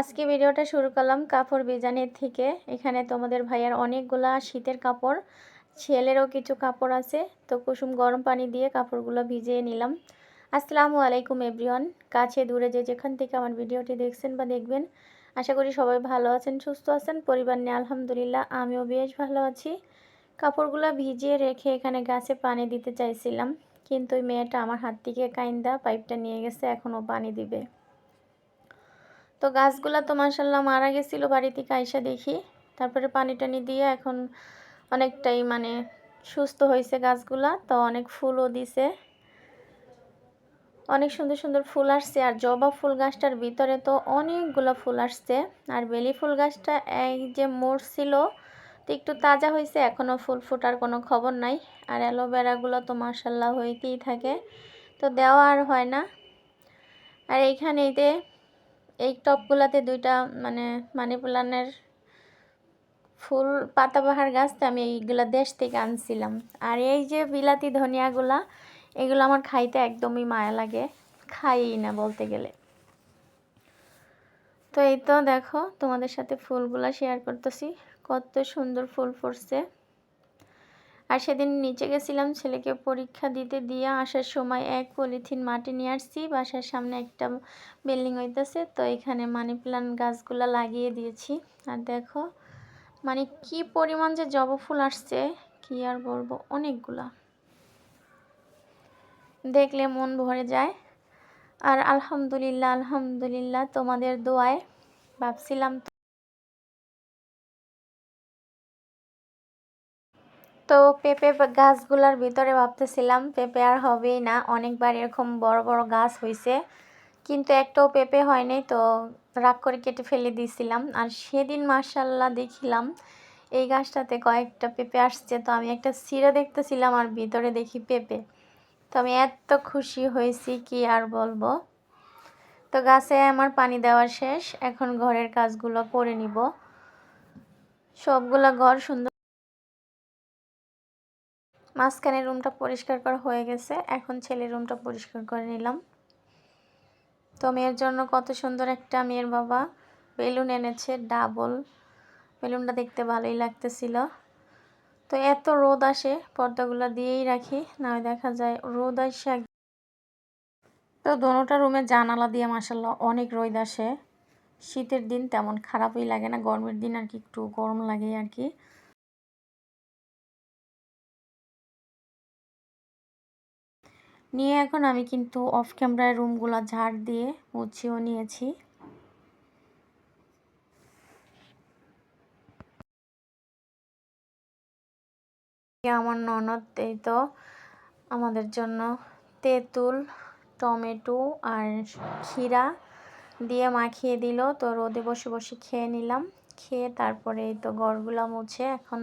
আজকে ভিডিওটা শুরু করলাম কাপড় বিজানের থেকে। এখানে তোমাদের ভাইয়ার অনেকগুলা শীতের কাপড়, ছেলেরও কিছু কাপড় আছে। তো কুসুম গরম পানি দিয়ে কাপড়গুলো ভিজিয়ে নিলাম। আসসালামু আলাইকুম এভরিওয়ান, কাছে দূরে যে যেখান থেকে আমার ভিডিওটি দেখছেন বা দেখবেন, আশা করি সবাই ভালো আছেন, সুস্থ আছেন, পরিবার নিয়ে আলহামদুলিল্লাহ আমিও বেশ ভালো আছি। কাপড়গুলো ভিজিয়ে রেখে এখানে গাছে পানি দিতে চাইছিলাম, কিন্তু মেয়েটা আমার হাত থেকে কাইন্দা পাইপটা নিয়ে গেছে, এখনও পানি দিবে। তো গাছগুলো তো মাসাল্লাহ মারা গেছিল বাড়ি থেকে আইসা দেখি। তারপরে পানি টানি দিয়ে এখন অনেকটাই মানে সুস্থ হয়েছে গাছগুলা, তো অনেক ফুলও দিছে। অনেক সুন্দর সুন্দর ফুল আসছে, আর জবা ফুল গাছটার ভিতরে তো অনেকগুলো ফুল আসছে। আর বেলি ফুল গাছটা এই যে মরছিল, তো একটু তাজা হয়েছে এখনও ফুল ফুটার কোনো খবর নাই। আর অ্যালোভেরাগুলো তো মাসাল্লাহ হইতেই থাকে, তো দেওয়া আর হয় না। আর এইখানেইতে এই টপগুলাতে দুইটা মানে মানি প্লান্টের ফুল পাতাবাহার গাছটা আমি এইগুলা দেশ থেকে আনছিলাম। আর এই যে বিলাতি ধনিয়াগুলা, এগুলো আমার খাইতে একদমই মায়া লাগে। খাই না বলতে গেলে। তো এই তো দেখো, তোমাদের সাথে ফুলগুলা শেয়ার করতেছি। কত সুন্দর ফুল ফুটছে। আর সেদিন নিচে গেছিলাম ছেলেকে পরীক্ষা দিতে দিয়ে আসার সময় এক পলিথিন মাটি নিয়ে আসছি। বাসার সামনে একটা বিল্ডিং হইতেছে, তো এখানে মানি প্লান্ট গাছগুলো লাগিয়ে দিয়েছি। আর দেখো মানে কি পরিমাণ যে জবা ফুল আসছে, কি আর বলব, অনেকগুলা। দেখলে মন ভরে যায়। আর আলহামদুলিল্লাহ আলহামদুলিল্লাহ তোমাদের দোয়ায় ভাবছিলাম তো পেঁপে গাছগুলার ভিতরে ভাবতেছিলাম পেঁপে আর হবেই না। অনেকবার এরকম বড় বড় গাছ হয়েছে কিন্তু একটাও পেঁপে হয়নি তো রাগ করে কেটে ফেলে দিয়েছিলাম আর সেদিন মার্শাল্লাহ দেখিলাম, এই গাছটাতে কয়েকটা পেঁপে আসছে, তো আমি একটা সিরে দেখতেছিলাম আর ভিতরে দেখি পেঁপে। তো আমি এত খুশি হয়েছি, কি আর বলব। তো গাছে আমার পানি দেওয়া শেষ, এখন ঘরের কাজগুলো করে নিব। সবগুলা ঘর সুন্দর মাঝখানে রুমটা পরিষ্কার করা হয়ে গেছে। এখন ছেলের রুমটা পরিষ্কার করে নিলাম। তো মেয়ের জন্য কত সুন্দর একটা মেয়ের বাবা। বেলুন এনেছে, ডাবল। বেলুনটা দেখতে ভালোই লাগতেছিল। তো এত রোদ আসে, পর্দাগুলো দিয়েই রাখি, না দেখা যায় রোদ আসে তো দোনোটা রুমে জানালা দিয়ে মাসাল্লাহ অনেক রোদ আসে। শীতের দিন তেমন খারাপই লাগে না, গরমের দিন আর কি একটু গরম লাগে আর কি। নিয়ে এখন আমি কিন্তু অফ ক্যামেরায় রুমগুলো ঝাড় দিয়ে মুছিয়েও নিয়েছি। আমার ননদ, এই তো আমাদের জন্য তেঁতুল, টমেটো আর ক্ষীরা দিয়ে মাখিয়ে দিল। তো রোদে বসে বসে খেয়ে নিলাম। খেয়ে তারপরে এই তো গড়গুলো মুছে এখন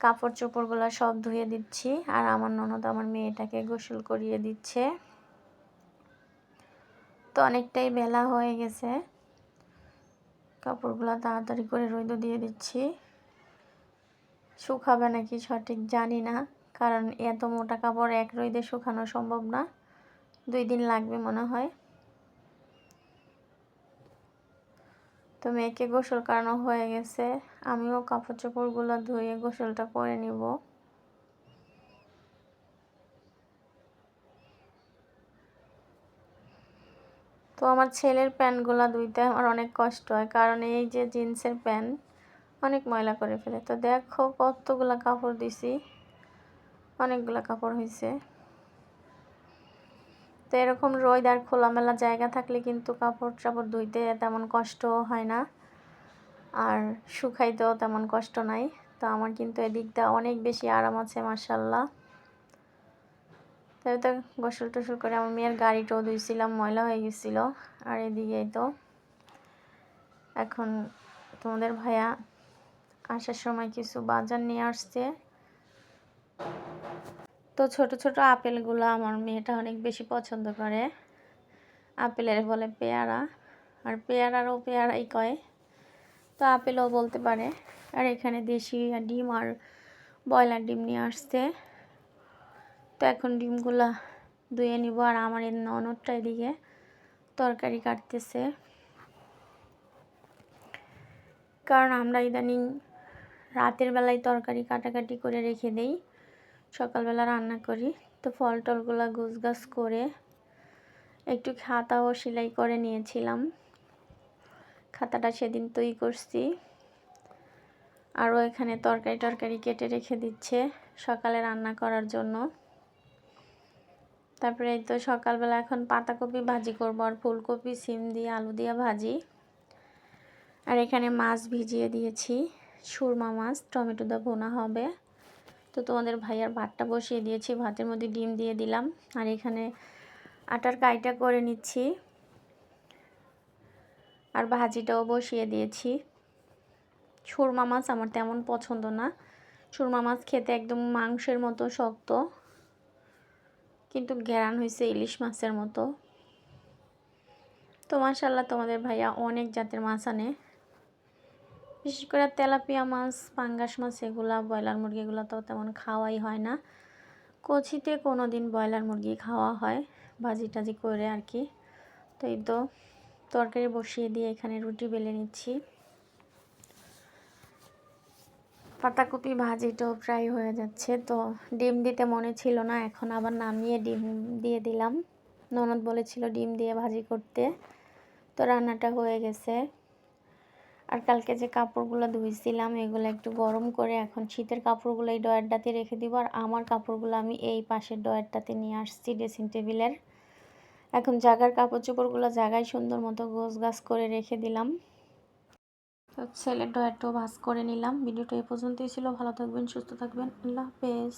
কাপড় চোপড়গুলো সব ধুয়ে দিচ্ছি আর আমার ননদ আমার মেয়েটাকে গোসল করিয়ে দিচ্ছে। তো অনেকটাই বেলা হয়ে গেছে। কাপড়গুলো তাড়াতাড়ি করে রোদ দিয়ে দিচ্ছি। শুকাবে নাকি সঠিক জানি না, কারণ এত মোটা কাপড় এক রোদে শুকানো সম্ভব না। দুই দিন লাগবে মনে হয়। তো মেয়েকে গোসল করানো হয়ে গেছে। আমিও কাপড় চোপড়গুলো ধুয়ে গোসলটা করে নিব। তো আমার ছেলের প্যান্টগুলো ধুইতে আমার অনেক কষ্ট হয়, কারণ এই যে জিন্সের প্যান্ট অনেক ময়লা করে ফেলে। তো দেখো কতগুলো কাপড় দিছি, অনেকগুলো কাপড় হয়েছে তো এরকম রোদ আর খোলামেলা জায়গা থাকলে কিন্তু কাপড় চাপড় ধুইতে তেমন কষ্ট হয় না। আর শুকাইতেও তেমন কষ্ট নাই। তো আমার কিন্তু এদিকটা অনেক বেশি আরাম আছে মার্শাল্লাহ তাই তো গোসল টোসল করে আমার মেয়ের গাড়িটাও ধুইছিলাম, ময়লা হয়ে গেছিল। আর এদিকেই তো এখন তোমাদের ভাইয়া আসার সময় কিছু বাজার নিয়ে আসছে। তো ছোট ছোট আপেলগুলো আমার মেয়েটা অনেক বেশি পছন্দ করে। আপেলের বলে পেয়ারা, আর পেয়ারারও পেয়ারাই কয়। তো আপেলও বলতে পারে। আর এখানে দেশি ডিম আর ব্রয়লার ডিম নিয়ে আসছে। তো এখন ডিমগুলা ধুয়ে নিব আর আমার এই ননদটা এদিকে তরকারি কাটতেছে। কারণ আমরা ইদানিং রাতের বেলায় তরকারি কাটাকাটি করে রেখে দেই। সকালবেলা রান্না করি। তো ফল টলগুলো গুছগাছ করে একটু খাতাও সেলাই করে নিয়েছিলাম। খাতাটা সেদিন তৈরি করছি। আরও এখানে তরকারি টরকারি কেটে রেখে দিচ্ছে সকালে রান্না করার জন্য। তারপরে এই তো সকালবেলা এখন পাতাকপি ভাজি করব আর ফুলকপি, সিম দিয়ে আলু দিয়ে ভাজি। আর এখানে মাছ ভিজিয়ে দিয়েছি। সুরমা মাছ, টমেটো দা ভোনা হবে। তো তোমাদের ভাইয়ার ভাতটা বসিয়ে দিয়েছি, ভাতের মধ্যে ডিম দিয়ে দিলাম। আর এখানে আটার কাইটা করে নিচ্ছি। আর ভাজিটাও বসিয়ে দিয়েছি। সুরমা মাছ আমার তেমন পছন্দ না। সুরমা মাছ খেতে একদম মাংসের মতো শক্ত, কিন্তু গ্যারান হয়েছে ইলিশ মাছের মতো। তো মাসাল্লাহ তোমাদের ভাইয়া অনেক জাতের মাছ আনে। বিশেষ করে তেলাপিয়া মাছ, পাঙ্গাস মাছ এগুলা, ব্রয়লার মুরগিগুলো তো তেমন খাওয়াই হয় না। কচিতে কোনো দিন ব্রয়লার মুরগি খাওয়া হয়, ভাজি টাজি করে আর কি। তো এই তো তরকারি বসিয়ে দিয়ে এখানে রুটি বেলে নিচ্ছি। পাতাকপি ভাজিটাও প্রায় হয়ে যাচ্ছে। তো ডিম দিতে মনে ছিল না, এখন আবার নামিয়ে ডিম দিয়ে দিলাম। ননদ বলেছিল ডিম দিয়ে ভাজি করতে। তো রান্নাটা হয়ে গেছে। আর কালকে যে কাপড়গুলো ধুইছিলাম, এগুলো একটু গরম করে এখন শীতের কাপড়গুলো এই ডয়ারটাতে রেখে দিব। আর আমার কাপড়গুলো আমি এই পাশের ডয়ারটাতে নিয়ে আসছি ড্রেসিং টেবিলের। এখন জাগার কাপড় চোপড়গুলো জায়গায় সুন্দর মতো গোছ গাছ করে রেখে দিলাম। তো ছেলের ডয়ারটাও ভাজ করে নিলাম। ভিডিওটা এই পর্যন্তই ছিল। ভালো থাকবেন, সুস্থ থাকবেন। আল্লাহ হাফেজ।